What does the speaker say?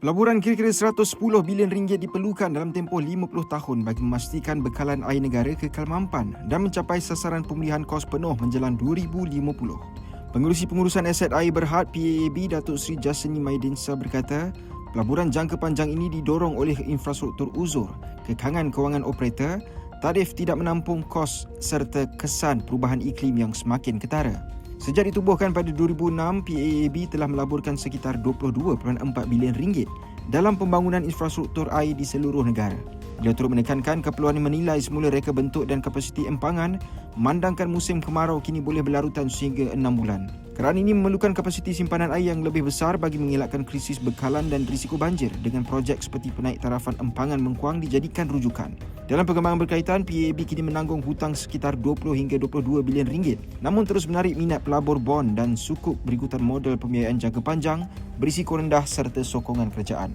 Pelaburan kira-kira 110 bilion ringgit diperlukan dalam tempoh 50 tahun bagi memastikan bekalan air negara kekal mampan dan mencapai sasaran pemulihan kos penuh menjelang 2050. Pengurusi Pengurusan Aset Air Berhad PAAB Datuk Seri Jasani Maidinsa berkata, pelaburan jangka panjang ini didorong oleh infrastruktur uzur, kekangan kewangan operator, tarif tidak menampung kos serta kesan perubahan iklim yang semakin ketara. Sejak ditubuhkan pada 2006, PAAB telah melaburkan sekitar 22.4 bilion ringgit dalam pembangunan infrastruktur air di seluruh negara. Beliau turut menekankan keperluan menilai semula reka bentuk dan kapasiti empangan memandangkan musim kemarau kini boleh berlarutan sehingga 6 bulan. Kerana ini memerlukan kapasiti simpanan air yang lebih besar bagi mengelakkan krisis bekalan dan risiko banjir dengan projek seperti penaik tarafan empangan Mengkuang dijadikan rujukan. Dalam perkembangan berkaitan, PAB kini menanggung hutang sekitar 20 hingga 22 bilion ringgit namun terus menarik minat pelabur bond dan sukuk berikutan model pembiayaan jangka panjang berisiko rendah serta sokongan kerajaan.